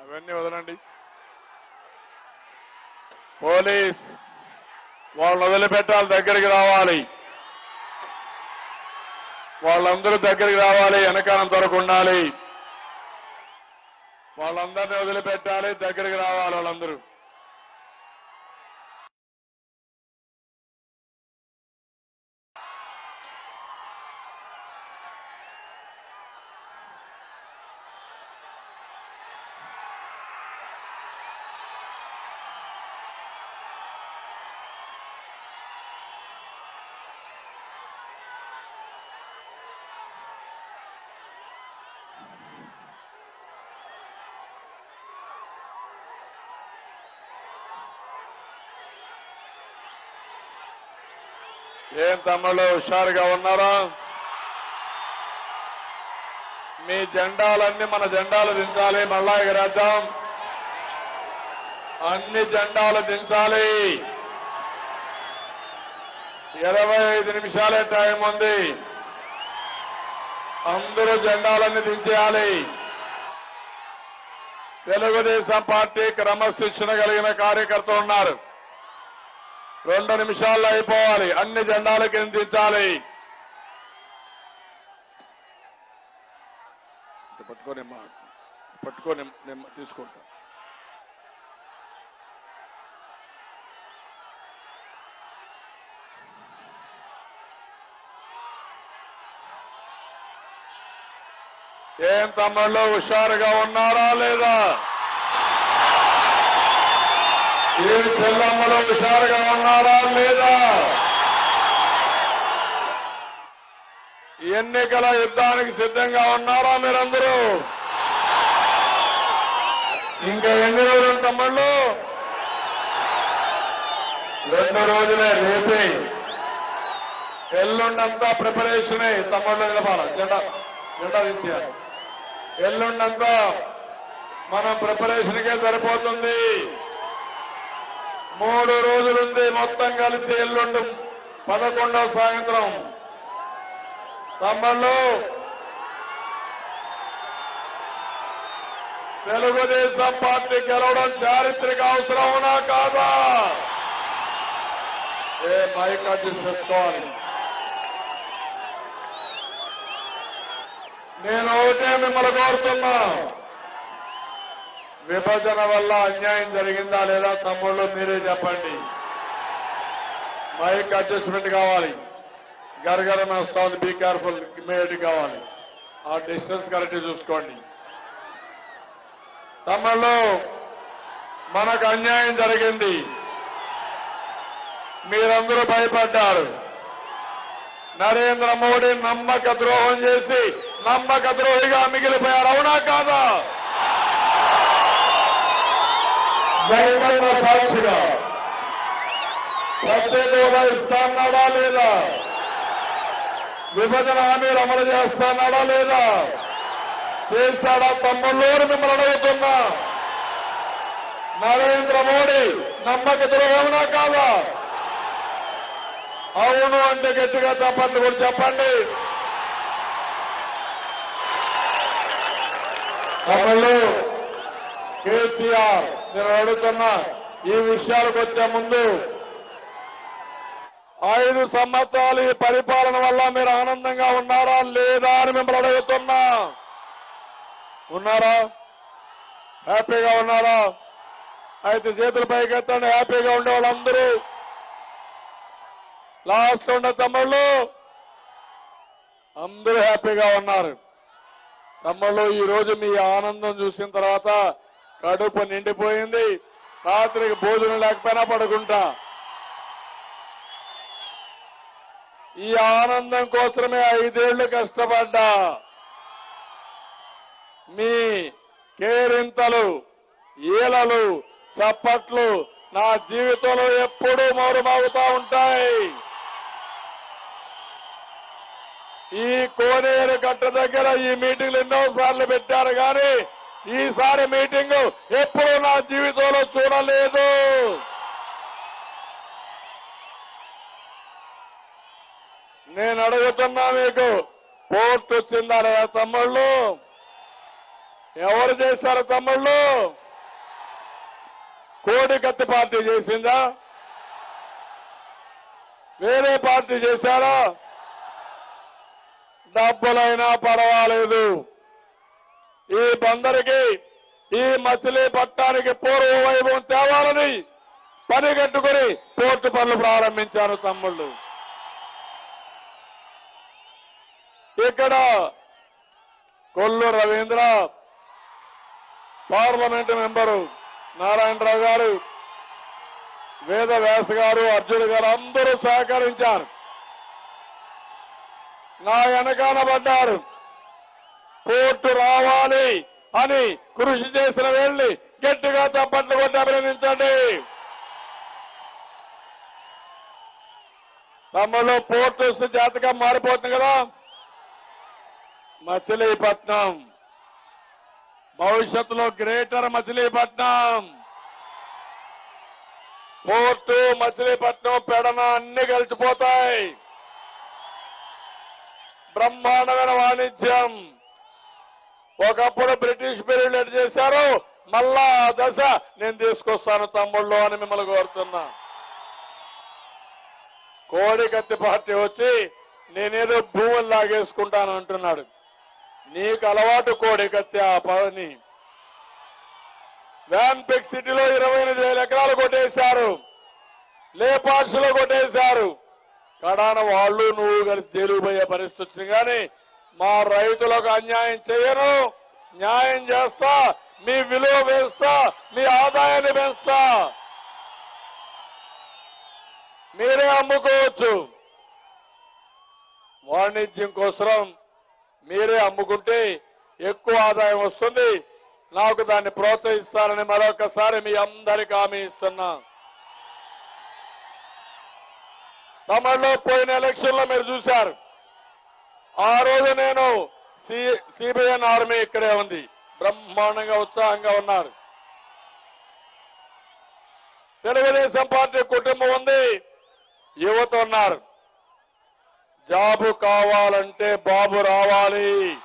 అవన్నీ వదలండి. పోలీస్ వాళ్ళని వదిలిపెట్టాలి దగ్గరికి రావాలి. వాళ్ళందరూ దగ్గరికి రావాలి వెనకాలం దొరకు ఉండాలి. వాళ్ళందరినీ వదిలిపెట్టాలి దగ్గరికి రావాలి వాళ్ళందరూ. ఏం తమ్ముళ్ళు హుషారుగా ఉన్నారా? మీ జెండాలన్నీ మన జెండాలు దించాలి మళ్ళా ఎగరేద్దాం అన్ని జెండాలు దించాలి. ఇరవై ఐదు నిమిషాలే టైం ఉంది. అందరూ జెండాలన్నీ దించేయాలి. తెలుగుదేశం పార్టీ క్రమశిక్షణ కలిగిన కార్యకర్తలు ఉన్నారు. రెండు నిమిషాల్లో అయిపోవాలి. అన్ని జెండాలు కిందించాలి ఇటు పట్టుకొని పట్టుకొని నేను తీసుకుంటా. ఏం తమ్ముళ్ళు హుషారుగా ఉన్నారా లేదా? ఏ చెల్లమ్మలు హుషారుగా ఉన్నారా లేదా? ఎన్నికల యుద్ధానికి సిద్ధంగా ఉన్నారా మీరందరూ? ఇంకా ఎన్ని రోజులు తమ్ముళ్ళు రెండు రోజులే రేపే ఎల్లుండంతా ప్రిపరేషనే తమ్ముళ్ళు నిలబాల జెండా జెండా తీసేయాలి ఎల్లుండంతా మనం ప్రిపరేషన్కే సరిపోతుంది. మూడు రోజులుంది మొత్తం కలిసి ఎల్లుండి పదకొండవ సాయంత్రం. తమ్మల్లో తెలుగుదేశం పార్టీ గెలవడం చారిత్రక అవసరమునా కాదా? ఏ మైక్ అడ్జస్ట్ నేను ఒకటే మిమ్మల్ని కోరుతున్నా. విభజన వల్ల అన్యాయం జరిగిందా లేదా తమ్ముళ్ళు మీరే చెప్పండి. మైక్ అడ్జస్ట్మెంట్ కావాలి. గరగరన వస్తుంది బీ కేర్ఫుల్ ఇమీడియట్ కావాలి. ఆ డిస్టెన్స్ కరెక్ట్ చూసుకోండి. తమ్ముళ్ళు మనకు అన్యాయం జరిగింది. మీరందరూ భయపడ్డారు. నరేంద్ర మోడీ నమ్మక ద్రోహం చేసి నమ్మక ద్రోహిగా మిగిలిపోయారు. అవునా కాదా? జగన్ సాక్షిగా ప్రత్యేక ఇస్తాన్నాడా లేదా? విభజన హామీలు అమలు చేస్తానాడా లేదా? చేశాడా? తమ్ముళ్ళు మిమ్మల్ని అడుగుతున్నా. నరేంద్ర మోడీ నమ్మక ద్రోహంనా కాదా? అవును అంటే గట్టిగా చెప్పండి కూడా చెప్పండి. తమ్ముళ్ళు కేసీఆర్ నేను అడుగుతున్నా ఈ విషయాలకు వచ్చే ముందు ఐదు సంవత్సరాలు ఈ పరిపాలన వల్ల మీరు ఆనందంగా ఉన్నారా లేదా అని మిమ్మల్ని అడుగుతున్నా. ఉన్నారా? హ్యాపీగా ఉన్నారా? అయితే చేతులు పైకెత్తండి హ్యాపీగా ఉండే వాళ్ళందరూ. లాస్ట్ ఉండే తమ్ముళ్ళు అందరూ హ్యాపీగా ఉన్నారు. తమ్ముళ్ళు ఈ రోజు మీ ఆనందం చూసిన తర్వాత కడుపు నిండిపోయింది. రాత్రికి భోజనం లేకపోయినా పడుకుంటా. ఈ ఆనందం కోసమే ఐదేళ్ళు కష్టపడ్డా. మీ కేరింతలు ఈలలు చప్పట్లు నా జీవితంలో ఎప్పుడూ మౌరమవుతా ఉంటాయి. ఈ కోనేరు గట్ట దగ్గర ఈ మీటింగ్లు ఎన్నో సార్లు పెట్టారు కానీ ఈసారి మీటింగ్ ఎప్పుడూ నా జీవితంలో చూడలేదు. నేను అడుగుతున్నా మీకు పోర్టు వచ్చిందా లేదా తమ్ముళ్ళు? ఎవరు చేశారు తమ్ముళ్ళు? కోడికత్తి పార్టీ చేసిందా? వేరే పార్టీ చేశారా? డబ్బులైనా పర్వాలేదు. ఈ బందరికి ఈ మచిలీపట్నానికి పూర్వ వైభవం తేవాలని పనిగట్టుకుని పోర్టు పనులు ప్రారంభించారు తమ్ముళ్ళు. ఇక్కడ కొల్లు రవీంద్ర పార్లమెంటు మెంబరు నారాయణరావు గారు వేద వ్యాస గారు అర్జున్ గారు అందరూ సహకరించారు. నా వెనకాల పడ్డారు. కోర్టు రావాలి అని కృషి చేసిన వెళ్ళి గట్టిగా చప్పట్లు కొట్టి అభినందించండి. తమలో పోర్టు వస్తే జాతకం మారిపోతుంది కదా? మచిలీపట్నం. భవిష్యత్తులో గ్రేటర్ మచిలీపట్నం. పోర్టు మచిలీపట్నం పెడన అన్ని కలిసిపోతాయి. బ్రహ్మాండమైన వాణిజ్యం. ఒకప్పుడు బ్రిటిష్ పీరియడ్ ఎటు చేశారు? మళ్ళా దశ నేను తీసుకొస్తాను తమ్ముళ్ళు అని మిమ్మల్ని కోరుతున్నా. కోడికత్తి పార్టీ వచ్చి నేనేదో భూములు లాగేసుకుంటాను అంటున్నాడు. నీకు అలవాటు కోడికత్తి ఆ పని వ్యాన్పిక్ సిటీలో ఇరవై ఎనిమిది వేల ఎకరాలు కొట్టేశారు. లేపాక్షలో కొట్టేశారు. కడాన వాళ్ళు నువ్వు కలిసి జైలుకు పోయే పరిస్థితి వచ్చింది కానీ మా రైతులకు అన్యాయం చేయను. న్యాయం చేస్తా. మీ విలువ వేస్తా. మీ ఆదాయాన్ని పెంచుతా. మీరే అమ్ముకోవచ్చు. వాణిజ్యం కోసం మీరే అమ్ముకుంటే ఎక్కువ ఆదాయం వస్తుంది. నాకు దాన్ని ప్రోత్సహిస్తానని మరొకసారి మీ అందరికీ హామీ ఇస్తున్నా. తమిళలో పోయిన ఎలక్షన్లో మీరు చూశారు. ఆ రోజు నేను సిబిఎన్ ఆర్మీ ఇక్కడే ఉంది. బ్రహ్మాండంగా ఉత్సాహంగా ఉన్నారు. తెలుగుదేశం పార్టీ కుటుంబం ఉంది. యువత ఉన్నారు. జాబు కావాలంటే బాబు రావాలి.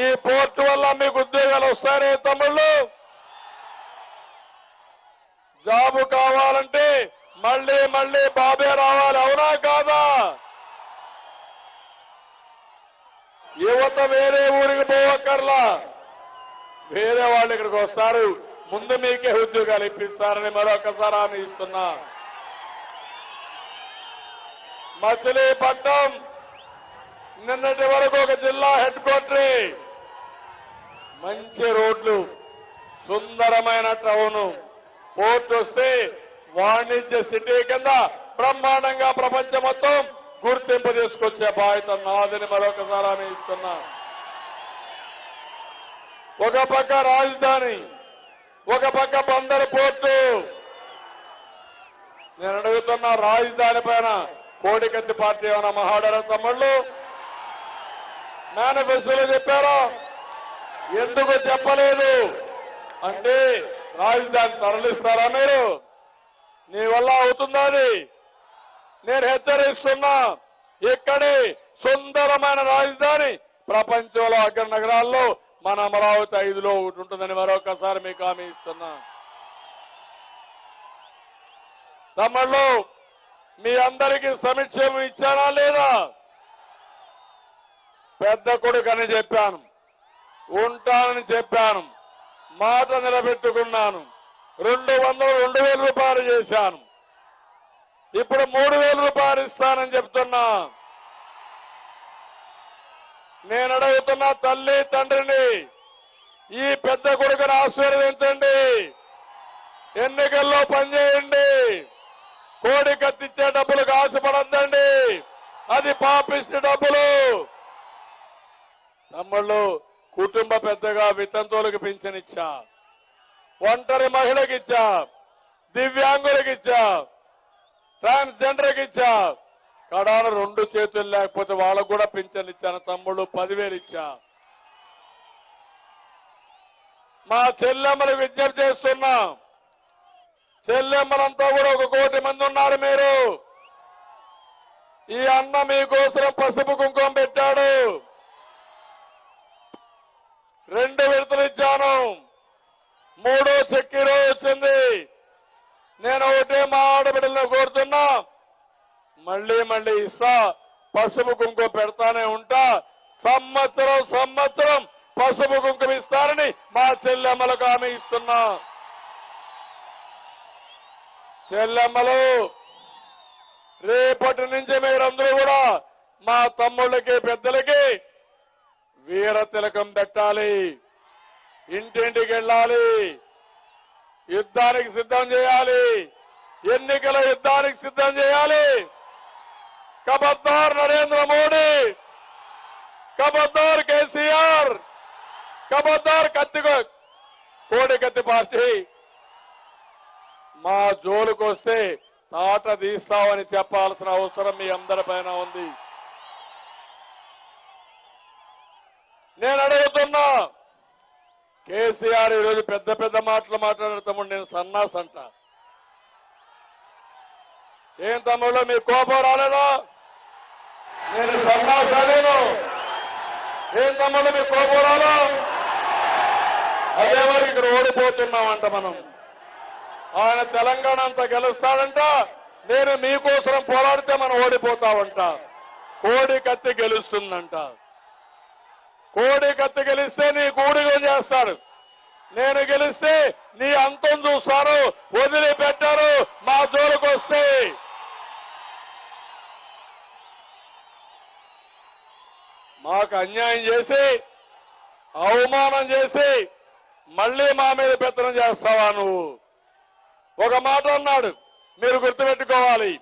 ఈ పోర్టు వల్ల మీకు ఉద్యోగాలు వస్తారే తమ్ముళ్ళు? జాబు కావాలంటే మళ్ళీ మళ్ళీ బాబే రావాలి అవునా కాదా? యువత వేరే ఊరికి పోవక్కర్లా. వేరే వాళ్ళు ఇక్కడికి వస్తారు. ముందు మీకే ఉద్యోగాలు ఇప్పిస్తారని మరొకసారి హామీ ఇస్తున్నా. మచిలీపట్నం నిన్నటి వరకు ఒక జిల్లా హెడ్ క్వార్టరీ. మంచి రోడ్లు సుందరమైన టౌను. పోర్ట్ వస్తే వాణిజ్య సిటీ కింద బ్రహ్మాండంగా ప్రపంచం మొత్తం గుర్తింపు తీసుకొచ్చే బాధ్యత నాదని మరొకసారి ఆమె ఇస్తున్నా. ఒక పక్క రాజధాని ఒక పక్క బందరు పోర్టు. నేను అడుగుతున్న రాజధాని పైన కోడికత్తి పార్టీ ఏమైనా మహాడర తమ్ముళ్ళు? మేనిఫెస్టోలో చెప్పారా? ఎందుకు చెప్పలేదు? అంటే రాజధాని తరలిస్తారా మీరు? నీ వల్ల అవుతుందా అది నేను హెచ్చరిస్తున్నా. ఇక్కడి సుందరమైన రాజధాని ప్రపంచంలో అగ్ర నగరాల్లో మన అమరావతి ఐదులో ఒకటి ఉంటుందని మరొకసారి మీకు హామీ ఇస్తున్నా. తమ్ముళ్ళు మీ అందరికీ సమిక్షేమం ఇచ్చానా లేదా? పెద్ద కొడుకని చెప్పాను. ఉంటానని చెప్పాను. మాట నిలబెట్టుకున్నాను. రెండు వందలు రెండు వేల రూపాయలు చేశాను. ఇప్పుడు మూడు వేల రూపాయలు ఇస్తానని చెప్తున్నా. నేను అడుగుతున్న తల్లి తండ్రిని ఈ పెద్ద కొడుకుని ఆశీర్వదించండి. ఎన్నికల్లో పనిచేయండి. కోడి కత్తిచ్చే డబ్బులకు ఆశపడద్దండి అది పాపిస్తే డబ్బులు. తమ్ముళ్ళు కుటుంబ పెద్దగా వితంతువులకు పింఛనిచ్చా. ఒంటరి మహిళకి ఇచ్చా దివ్యాంగులకు ఇచ్చా ట్రాన్స్జెండర్కి ఇచ్చా. కడాన రెండు చేతులు లేకపోతే వాళ్ళకు కూడా పింఛన్ ఇచ్చాను తమ్ముళ్ళు పదివేలు ఇచ్చా. మా చెల్లెమ్మలు విజ్ఞప్తి చేస్తున్నా. చెల్లెమ్మలంతా కూడా ఒక కోటి మంది ఉన్నారు మీరు. ఈ అన్న మీకోసం పసుపు కుంకుమ పెట్టాడు. రెండు విడతలు ఇచ్చాను. మూడో చక్కీలో వచ్చింది. నేను ఒకటే మా ఆడబిడ్డలను కోరుతున్నా మళ్ళీ మళ్ళీ ఇస్తా పసుపు కుంకుమ పెడతానే ఉంటా సంవత్సరం సంవత్సరం పసుపు కుంకుమ ఇస్తారని మా చెల్లెమ్మలకు ఆమె ఇస్తున్నా. చెల్లెమ్మలు రేపటి నుంచి మీరందరూ కూడా మా తమ్ముళ్ళకి పెద్దలకి వీర తిలకం పెట్టాలి. ఇంటింటికి వెళ్ళాలి. యుద్ధానికి సిద్ధం చేయాలి. ఎన్నికల యుద్ధానికి సిద్ధం చేయాలి. కబద్దార్ నరేంద్ర మోడీ కబద్దార్ కేసీఆర్ కబద్దార్ కత్తి కోడి కత్తి పార్టీ. మా జోలుకొస్తే తాట తీస్తామని చెప్పాల్సిన అవసరం మీ అందరిపైన ఉంది. నేను అడుగుతున్నా కేసీఆర్ ఈరోజు పెద్ద పెద్ద మాటలు మాట్లాడారు తమ్ముడు నేను సన్నాస్ అంట. ఏం తమ్ముళ్ళు మీ కోపం రాలేదా? నేను సన్నాస్ అలేను ఏం తమ్ముళ్ళు మీ కోపం రాలా? అదే మరి ఇక్కడ ఓడిపోతున్నామంట మనం. ఆయన తెలంగాణ అంతా గెలుస్తాడంట నేను మీకోసం పోరాడితే మనం ఓడిపోతామంట. కోడి కత్తి గెలుస్తుందంట. కోడి కత్తి గెలిస్తే నీ గూడిగో చేస్తారు. నేను గెలిస్తే నీ అంతం చూస్తారు. వదిలిపెట్టారు. మా జోలికి వస్తే మాకు అన్యాయం చేసి అవమానం చేసి మళ్ళీ మా మీద పెత్తనం చేస్తావా నువ్వు? ఒక మాట అన్నాడు. మీరు గుర్తుపెట్టుకోవాలి.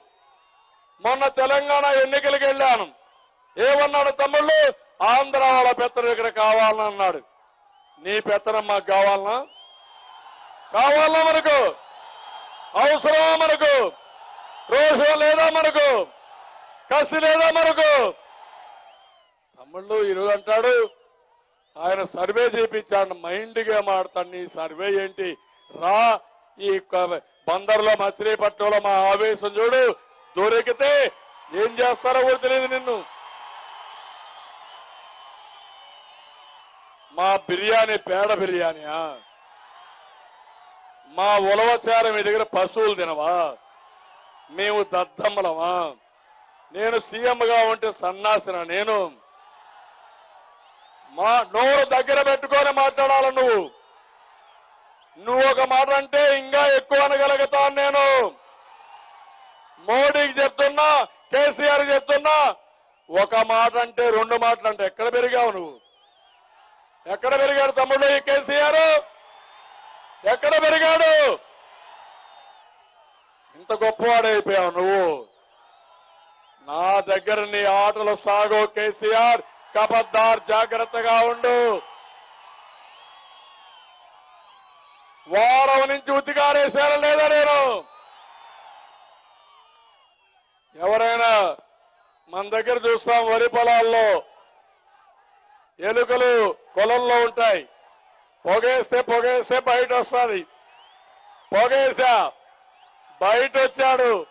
మొన్న తెలంగాణ ఎన్నికలకు వెళ్ళాను. ఏమన్నాడు తమ్ముళ్ళు? ఆంధ్ర వాళ్ళ పెత్తనం ఇక్కడ కావాలని అన్నాడు నీ పెత్తనం మాకు కావాలనా? కావాలా మనకు? అవసరమా మనకు? రోషం లేదా మనకు? కసి లేదా మనకు? తమ్ముళ్ళు ఈరోజు అంటాడు ఆయన సర్వే చేయించాడు మైండ్గా మాడతాడు నీ సర్వే ఏంటి? రా ఈ బందర్లో మచిలీపట్నంలో మా ఆవేశం చూడు దొరికితే ఏం చేస్తారో కూడా తెలియదు నిన్ను. మా బిర్యానీ పేడ బిర్యానీయా? మా ఉలవచార మీ దగ్గర పశువులు తినవా? మేము దద్దమ్మలమా? నేను సీఎంగా ఉంటే సన్నాసిన నేను? మా నోరు దగ్గర పెట్టుకొని మాట్లాడాలి నువ్వు. నువ్వు ఒక మాట అంటే ఇంకా ఎక్కువ అనగలుగుతాను నేను. మోడీకి చెప్తున్నా కేసీఆర్ చెప్తున్నా ఒక మాట అంటే రెండు మాటలు అంటే ఎక్కడ పెరిగావు నువ్వు? ఎక్కడ పెరిగాడు తమ్ముడు ఈ కేసీఆర్? ఎక్కడ పెరిగాడు? ఇంత గొప్పవాడైపోయావు నువ్వు. నా దగ్గర నీ ఆటలు సాగో కేసీఆర్. కబద్దార్ జాగ్రత్తగా ఉండు. వారం నుంచి ఉతికారేశాను లేదా నేను? ఎవరైనా మన దగ్గర చూస్తాం వరి పొలాల్లో. ఎలుకలు కొలంలో ఉంటాయి. పొగేస్తే పొగేస్తే బయట వస్తుంది పొగేసా బయట వచ్చాడు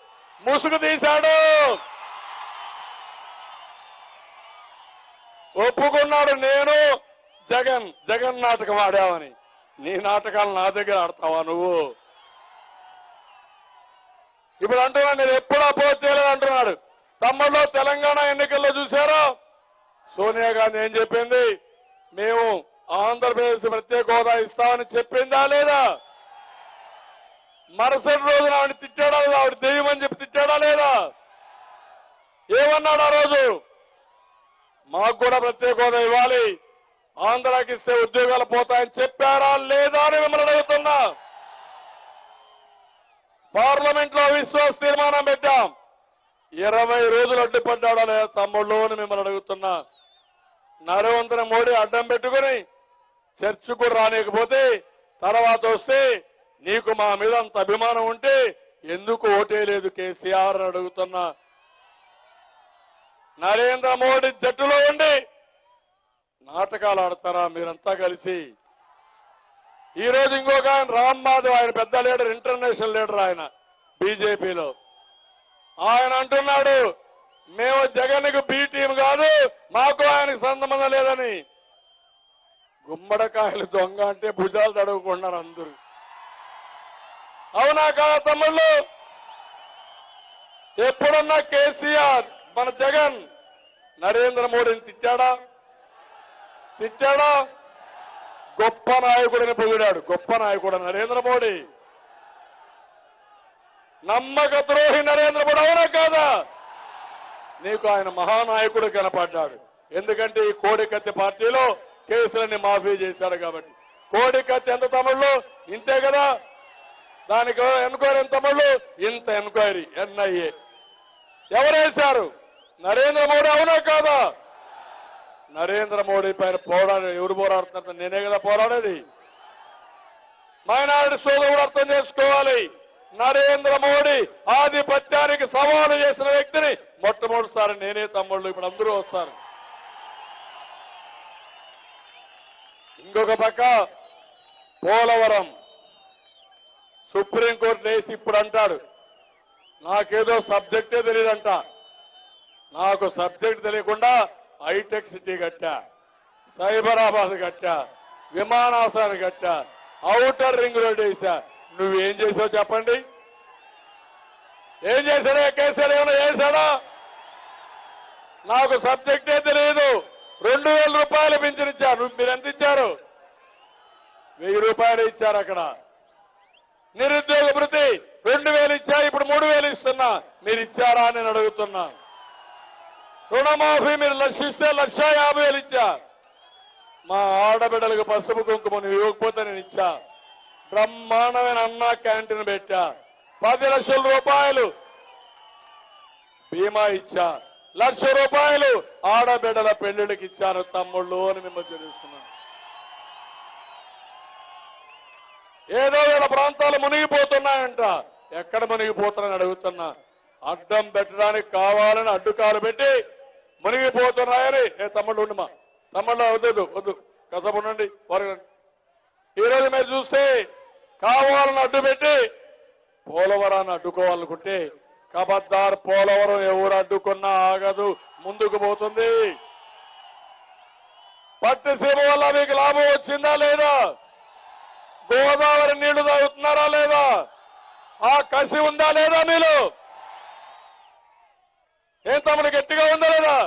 ముసుగు తీశాడు. ఒప్పుకున్నాడు నేను. జగన్ జగన్ నాటకం ఆడావని. నీ నాటకాలు నా దగ్గర ఆడతావా నువ్వు? ఇప్పుడు అంటున్నాడు నేను ఎప్పుడు అపోజ్ చేయలేదు అంటున్నాడు తమ్ముళ్ళు తెలంగాణ ఎన్నికల్లో చూశారో? సోనియా గాంధీ ఏం చెప్పింది? మేము ఆంధ్రప్రదేశ్ ప్రత్యేక హోదా ఇస్తామని చెప్పిందా లేదా? మరుసటి రోజున ఆవిడ తిట్టాడా లేదా? ఆవిడ దెయ్యమని చెప్పి తిట్టాడా లేదా? ఏమన్నాడు ఆ రోజు? మాకు కూడా ప్రత్యేక హోదా ఇవ్వాలి. ఆంధ్రాకి ఇస్తే ఉద్యోగాలు పోతాయని చెప్పారా లేదా అని మిమ్మల్ని అడుగుతున్నా. పార్లమెంట్లో విశ్వాస తీర్మానం పెట్టాం. ఇరవై రోజులు అడ్డుపడ్డాడా లేదా తమ్ముళ్ళు అని మిమ్మల్ని అడుగుతున్నా. నరేంద్ర మోడీ అడ్డం పెట్టుకుని చర్చకు రానికపోతే తర్వాత వస్తే నీకు మా మీద అంత అభిమానం ఉంటే ఎందుకు ఓటే లేదు కేసీఆర్ అడుగుతున్నా. నరేంద్ర మోడీ జట్టులో ఉండి నాటకాలు ఆడతారా మీరంతా కలిసి? ఈ రోజు ఇంకొక ఆయన రామ్ మాధవ్ ఆయన పెద్ద లీడర్ ఇంటర్నేషనల్ లీడర్ ఆయన బీజేపీలో. ఆయన అంటున్నాడు మేము జగన్కు బి టీం కాదు మాకు ఆయనకు సంబంధం లేదని. గుమ్మడికాయలు దొంగ అంటే భుజాలు తడవకున్నారు అందరూ. అవునా కాదా తమ్ముళ్ళు? ఎప్పుడున్నా కేసీఆర్ మన జగన్ నరేంద్ర మోడీని తిట్టాడా? తిట్టాడా? గొప్ప నాయకుడిని పొగిడాడు. గొప్ప నాయకుడు నరేంద్ర మోడీ. నమ్మక ద్రోహి నరేంద్ర మోడీ అవునా కాదా? నీకు ఆయన మహానాయకుడు కనపడ్డాడు. ఎందుకంటే ఈ కోడికత్తి పార్టీలో కేసులన్నీ మాఫీ చేశాడు కాబట్టి. కోడికత్తి ఎంత తమిళ్ళు ఇంతే కదా? దానికి ఎన్క్వైరీ ఎంత తమిళ్ళు ఇంత ఎన్క్వైరీ ఎన్ఐఏ. ఎవరేశారు? నరేంద్ర మోడీ అవునా కాదా? నరేంద్ర మోడీ పైన పోరాడు ఎవరు పోరాడుతున్నారు? నేనే కదా పోరాడేది. మైనారిటీ సోదరుడు అర్థం చేసుకోవాలి. నరేంద్ర మోడీ ఆధిపత్యానికి సవాలు చేసిన వ్యక్తిని మొట్టమొదటిసారి నేనే తమ్ముళ్ళు ఇప్పుడు అందరూ వస్తారు. ఇంకొక పక్క పోలవరం. సుప్రీంకోర్టు వేసి ఇప్పుడు అంటాడు నాకేదో సబ్జెక్టే తెలియదంట నాకు సబ్జెక్ట్ తెలియకుండా హైటెక్ సిటీ కట్టా సైబరాబాద్ కట్టా విమానాశ్రయాన్ని కట్టా ఔటర్ రింగ్ రోడ్ వేశా నువ్వేం చేసావు చెప్పండి. ఏం చేశాడా కేసీఆర్ ఏమైనా చేశాడా? నాకు సబ్జెక్టే తెలియదు రెండు వేల రూపాయలు పెంచినిచ్చారు నువ్వు మీరు ఎంత ఇచ్చారు? వెయ్యి రూపాయలు ఇచ్చారు అక్కడ. నిరుద్యోగ భృతి రెండు వేలు ఇచ్చా ఇప్పుడు మూడు వేలు ఇస్తున్నా. మీరు ఇచ్చారా అని నేను అడుగుతున్నా. రుణమాఫీ మీరు లక్ష ఇస్తే లక్ష యాభై వేలు ఇచ్చా. మా ఆడబిడ్డలకు పసుపు కుంకుమను ఇవ్వకపోతే నేను ఇచ్చా. బ్రహ్మాండమైన అన్నా క్యాంటీన్ పెట్టా. పది లక్షల రూపాయలు. బీమా ఇచ్చా. లక్ష రూపాయలు ఆడబిడ్డల పెళ్ళిళ్ళకి ఇచ్చాను తమ్ముళ్ళు అని మిమ్మల్ని తెలుస్తున్నాను ఏదో వేల ప్రాంతాలు మునిగిపోతున్నాయంట. ఎక్కడ మునిగిపోతున్నాయని అడుగుతున్నా. అడ్డం పెట్టడానికి కావాలని అడ్డుకాలు పెట్టి మునిగిపోతున్నాయని. ఏ తమ్ముళ్ళు ఉండమా? తమ్ముళ్ళు వద్దు వద్దు. కసపు ఉండండి వారు. ఈ రోజు మీరు చూస్తే కావాలని అడ్డు పెట్టి పోలవరాన్ని అడ్డుకోవాలనుకుంటే కబద్దార్ పోలవరం ఎవరు అడ్డుకున్నా ఆగదు ముందుకు పోతుంది. పట్టిసీమ వల్ల మీకు లాభం వచ్చిందా లేదా? గోదావరి నీళ్ళు తాగుతున్నారా లేదా? ఆ కసి ఉందా లేదా మీరు ఏం తమను గట్టిగా ఉందా లేదా?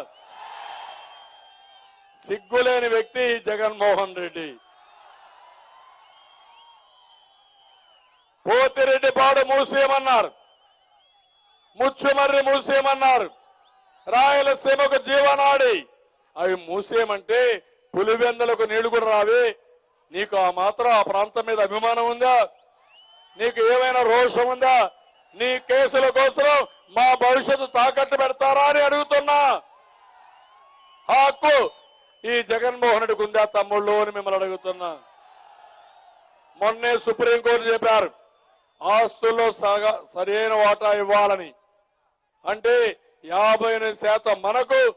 సిగ్గులేని వ్యక్తి జగన్మోహన్ రెడ్డి. పోతిరెడ్డిపాడు మూసేయమన్నారు. ముచ్చుమర్రి మూసేయమన్నారు. రాయలసీమకు జీవనాడి. అవి మూసేయమంటే పులివెందులకు నీళ్ళు కూడా రావే. నీకు ఆ మాత్రం ఆ ప్రాంతం మీద అభిమానం ఉందా? నీకు ఏమైనా రోషం ఉందా? నీ కేసుల కోసం మా భవిష్యత్తు తాకట్టు పెడతారా అని అడుగుతున్నా. హక్కు ఈ జగన్మోహన్ రెడ్డికి ఉందా తమ్ముళ్ళు అని మిమ్మల్ని అడుగుతున్నా. మొన్నే సుప్రీంకోర్టు చెప్పారు. ఆస్తుల్లో సగ సరైన వాటా ఇవ్వాలని. అంటే యాభై ఎనిమిది శాతం మనకు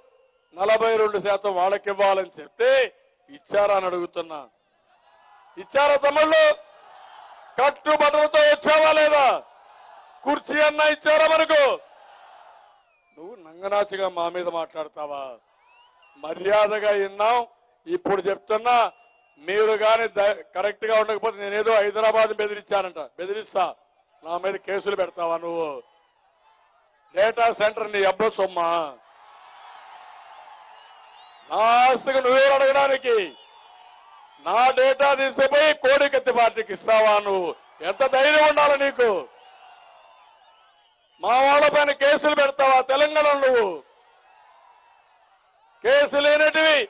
నలభై రెండు శాతం వాళ్ళకి ఇవ్వాలని చెప్తే ఇచ్చారా అని అడుగుతున్నా. ఇచ్చారా తమ్ముళ్ళు? కట్టుబట్టలతో వచ్చావా లేదా? కుర్చీ అన్నా ఇచ్చారా మనకు? నువ్వు నంగనాచిగా మా మీద మాట్లాడతావా? మర్యాదగా విన్నాం ఇప్పుడు చెప్తున్నా మీరు కానీ కరెక్ట్గా ఉండకపోతే నేనేదో హైదరాబాద్ బెదిరించానంట బెదిరిస్తా. నా మీద కేసులు పెడతావా నువ్వు? డేటా సెంటర్ నీ అబ్బ సొమ్మా. నా ఆస్తికి నువ్వే అడగడానికి. నా డేటా తీసిపోయి కోడికత్తి పార్టీకి ఇస్తావా నువ్వు? ఎంత ధైర్యం ఉండాలి నీకు? మా వాళ్ళ పైన కేసులు పెడతావా తెలంగాణలో నువ్వు? కేసులు లేనటివి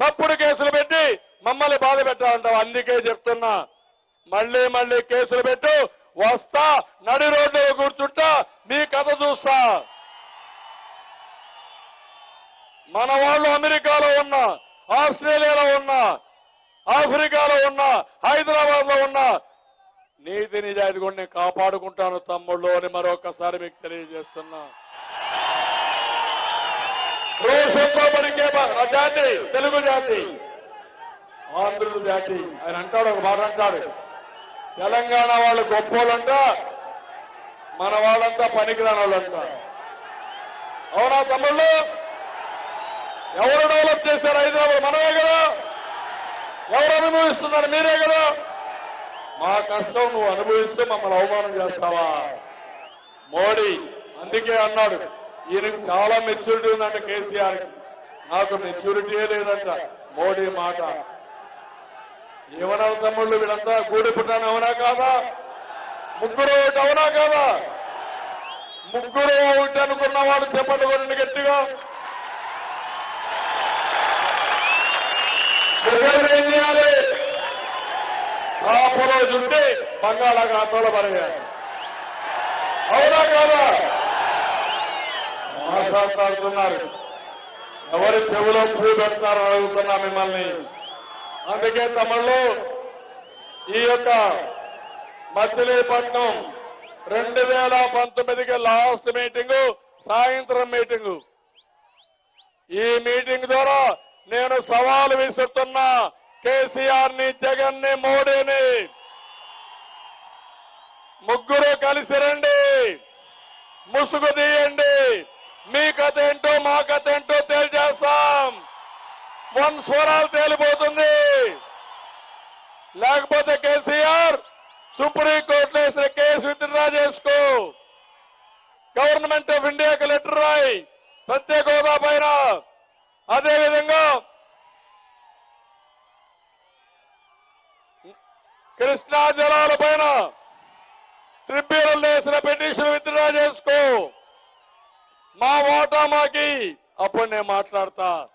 తప్పుడు కేసులు పెట్టి మమ్మల్ని బాధ పెట్టాలంటావు అందుకే చెప్తున్నా. మళ్ళీ మళ్ళీ కేసులు పెట్టు. వస్తా నడి రోడ్డు కూర్చుంటా మీ కథ చూస్తా. మన వాళ్ళు అమెరికాలో ఉన్నా ఆస్ట్రేలియాలో ఉన్నా ఆఫ్రికాలో ఉన్నా హైదరాబాద్లో ఉన్నా నీతి నిజాయితీ కూడా నేను కాపాడుకుంటాను తమ్ముళ్ళు అని మరొకసారి మీకు తెలియజేస్తున్నా. రోజు పడికే జాతి తెలుగు జాతి. ఆంధ్రులు దాటి ఆయన అంటాడు ఒక మాట అంటాడు. తెలంగాణ వాళ్ళు గొప్పోళ్ళంట మన వాళ్ళంతా పనికిరాని వాళ్ళంట అవునా తమ్ముళ్ళు? ఎవరు డెవలప్ చేశారు? హైదరాబాద్ మనమే కదా. ఎవరు అనుభవిస్తున్నారు? మీరే కదా. మా కష్టం నువ్వు అనుభవిస్తూ మమ్మల్ని అవమానం చేస్తావా? మోడీ అందుకే అన్నాడు ఈయనకు చాలా మెచ్యూరిటీ ఉందంట కేసీఆర్ నాకు మెచ్యూరిటీయే లేదంట. మోడీ మాట ఏమన్నారు తమ్ముళ్ళు వీళ్ళంతా గూడి పుట్టాను అవునా కాదా? ముగ్గురు ఒకటి అవునా కాదా? ముగ్గురు ఒకటి అనుకున్న వాడు చెప్పండి కొన్ని గట్టిగా. ముగ్గురు ఏం చేయాలి? కాపు రోజు ఉంటే బంగాళాఖాతంలో పడేయాలి. అవునా కాదా? మాట్లాడుతున్నారు ఎవరి చెవిలో పూ పెడతారో అడుగుతున్నా మిమ్మల్ని. అందుకే తమళ్ళు ఈ యొక్క మచిలీపట్నం రెండు వేల పంతొమ్మిదికి లాస్ట్ మీటింగ్ సాయంత్రం మీటింగ్. ఈ మీటింగ్ ద్వారా నేను సవాలు విసురుతున్నా కేసీఆర్ని జగన్ని మోడీని ముగ్గురు కలిసి రండి ముసుగు తీయండి. మీ కథ ఏంటో మా కథ ఏంటో తెలియజేస్తాం. వన్ స్వరాలు తేలిపోతుంది. లేకపోతే కేసీఆర్ సుప్రీంకోర్టు వేసిన కేసు విత్డ్రా చేసుకో. గవర్నమెంట్ ఆఫ్ ఇండియాకి లెటర్ రాయి ప్రత్యేక హోదా పైన. అదేవిధంగా కృష్ణా జలాల పైన ట్రిబ్యునల్ వేసిన పిటిషన్ విత్డ్రా చేసుకో. మా వాటా మాకి. అప్పుడు నేను మాట్లాడతా.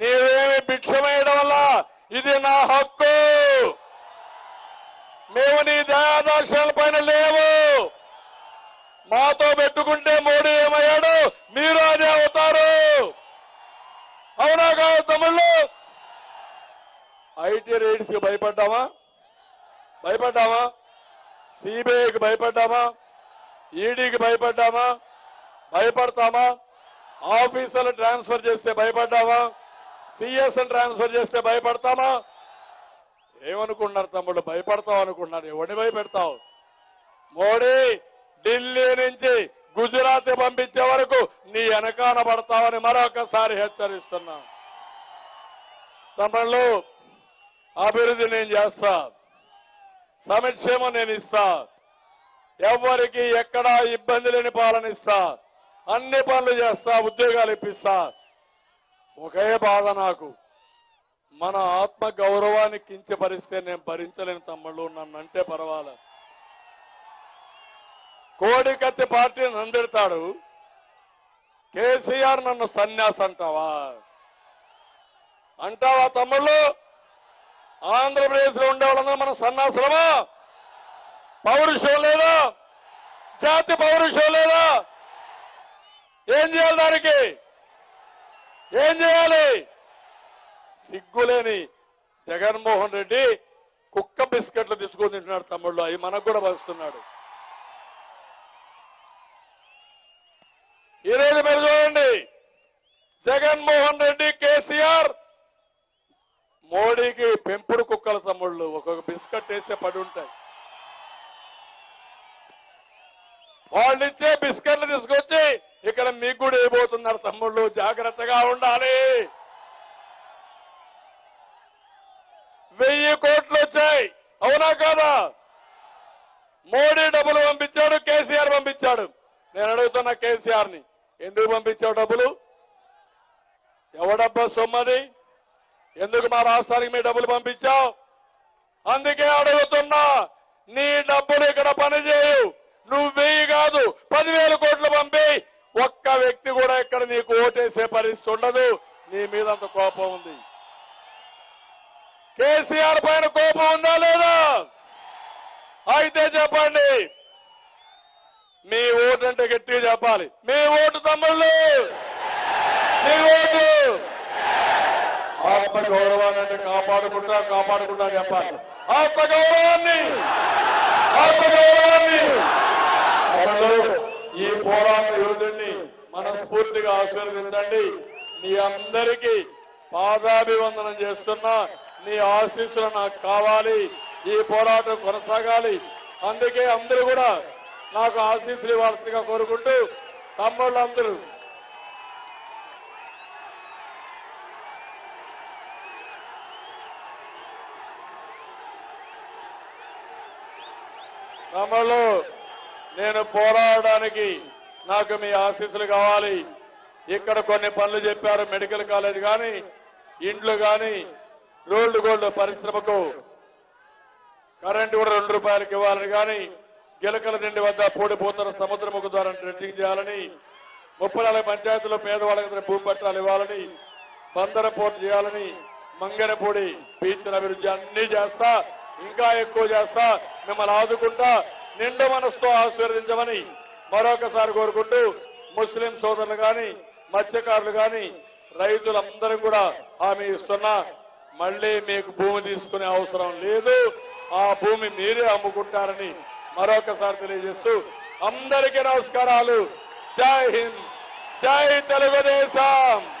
నీవేమి భిక్షమేయడం వల్ల ఇది నా హక్కు. మేము నీ దయాదాక్షల పైన లేవు. మాతో పెట్టుకుంటే మోడీ ఏమయ్యాడు? మీరు అదే అవుతారు. అవునా కాదు తమిళ్ళు ఐటీ రైడ్స్కి భయపడ్డామా భయపడ్డామా సిబిఐకి భయపడ్డామా ఈడీకి భయపడ్డామా భయపడతామా ఆఫీసర్లు ట్రాన్స్ఫర్ చేస్తే భయపడ్డామా సిఎస్ ట్రాన్స్ఫర్ చేస్తే భయపడతామా? ఏమనుకున్నారు తమ్ముడు? భయపడతావు అనుకున్నారు. ఎవరిని భయపెడతావు? మోడీ ఢిల్లీ నుంచి గుజరాత్ పంపించే వరకు నీ వెనకాన పడతావని మరొకసారి హెచ్చరిస్తున్నా. తమ్ముళ్ళు అభివృద్ధి నేను చేస్తా. సంక్షేమం నేను ఇస్తా. ఎవరికి ఎక్కడా ఇబ్బంది లేని పాలన ఇస్తా. అన్ని పనులు చేస్తా ఉద్యోగాలు ఇప్పిస్తా. ఒకే బాధ నాకు. మన ఆత్మ గౌరవాన్ని కించపరిస్తే నేను భరించలేని తమ్ముళ్ళు నన్నంటే పర్వాలే. కోడికత్తి పార్టీ నందెడతాడు. కేసీఆర్ నన్ను సన్యాసి అంటావా? అంటావా తమ్ముళ్ళు? ఆంధ్రప్రదేశ్లో ఉండే వాళ్ళందరూ మన సన్నాసులమా? పౌరుషం లేదా? జాతి పౌరుషం లేదా? ఏం చేయాలి దానికి? ఏం చేయాలి? సిగ్గులేని జగన్మోహన్ రెడ్డి కుక్క బిస్కెట్లు తీసుకొని తింటున్నాడు తమ్ముళ్ళు. అవి మనకు కూడా వస్తున్నాడు. ఈరోజు మీరు చూడండి. జగన్మోహన్ రెడ్డి కేసీఆర్ మోడీకి పెంపుడు కుక్కల తమ్ముళ్ళు. ఒక్కొక్క బిస్కెట్ వేస్తే పడి ఉంటాయి. వాళ్ళు ఇచ్చే బిస్కెట్లు తీసుకొచ్చి ఇక్కడ మీకు కూడా వేయబోతున్నారు తమ్ముళ్ళు. జాగ్రత్తగా ఉండాలి. వెయ్యి కోట్లు వచ్చాయి. అవునా కాదా? మోడీ డబ్బులు పంపించాడు కేసీఆర్ పంపించాడు. నేను అడుగుతున్నా కేసీఆర్ని ఎందుకు పంపించావు డబ్బులు? ఎవడబ్బా సొమ్మది? ఎందుకు మా రాష్ట్రానికి మీ డబ్బులు పంపించావు? అందుకే అడుగుతున్నా నీ డబ్బులు ఇక్కడ పనిచేయు నువ్వు వెయ్యి కాదు పదివేల కోట్లు పంపి ఒక్క వ్యక్తి కూడా ఇక్కడ నీకు ఓటేసే పరిస్థితి ఉండదు. నీ మీద అంత కోపం ఉంది. కేసీఆర్ పైన కోపం ఉందా లేదా? అయితే చెప్పండి. మీ ఓటు అంటే గట్టిగా చెప్పాలి. మీ ఓటు తమ్ముళ్ళు. మీ ఓటు. ఆత్మ గౌరవాన్ని అంటే కాపాడుకుంటా కాపాడుకుంటా చెప్పాలి. ఆత్మ గౌరవాన్ని. ఆత్మ గౌరవాన్ని. తమ్ముళ్ళు, ఈ పోరాట యోధుడిని మనస్ఫూర్తిగా ఆశీర్వదించండి. మీ అందరికీ పాదాభివందనం చేస్తున్నా. నీ ఆశీస్సులు నాకు కావాలి. ఈ పోరాటం కొనసాగాలి. అందుకే అందరూ కూడా నాకు ఆశీస్సులు ఇవ్వాల్సిందిగా కోరుకుంటూ తమ్ముళ్ళందరూ. తమలో నేను పోరాడడానికి నాకు మీ ఆశీస్సులు కావాలి. ఇక్కడ కొన్ని పనులు చెప్పారు మెడికల్ కాలేజ్ కానీ ఇండ్లు కానీ రోల్డ్ గోల్డ్ పరిశ్రమకు. కరెంటు కూడా రెండు రూపాయలకి ఇవ్వాలని కానీ గిలకల నిండి వద్ద పూడిపోతున్న సముద్రముఖ ద్వారా డ్రెడ్జింగ్ చేయాలని ముప్పై నాలుగు పంచాయతీల్లో పేదవాళ్ళకి భూమి పట్టాలు ఇవ్వాలని బందర పోర్టు చేయాలని మంగనపూడి బీచ్ల అభివృద్ధి అన్ని చేస్తా ఇంకా ఎక్కువ చేస్తా మిమ్మల్ని ఆదుకుంటా నిండు మనసుతో ఆశీర్వదించమని మరొకసారి కోరుకుంటూ ముస్లిం సోదరులు గాని మత్స్యకారులు గాని రైతులందరూ కూడా హామీ ఇస్తున్నా మళ్ళీ మీకు భూమి తీసుకునే అవసరం లేదు. ఆ భూమి మీరే అమ్ముకుంటారని మరొకసారి తెలియజేస్తూ అందరికీ నమస్కారాలు. జై హింద్. జై తెలుగుదేశం.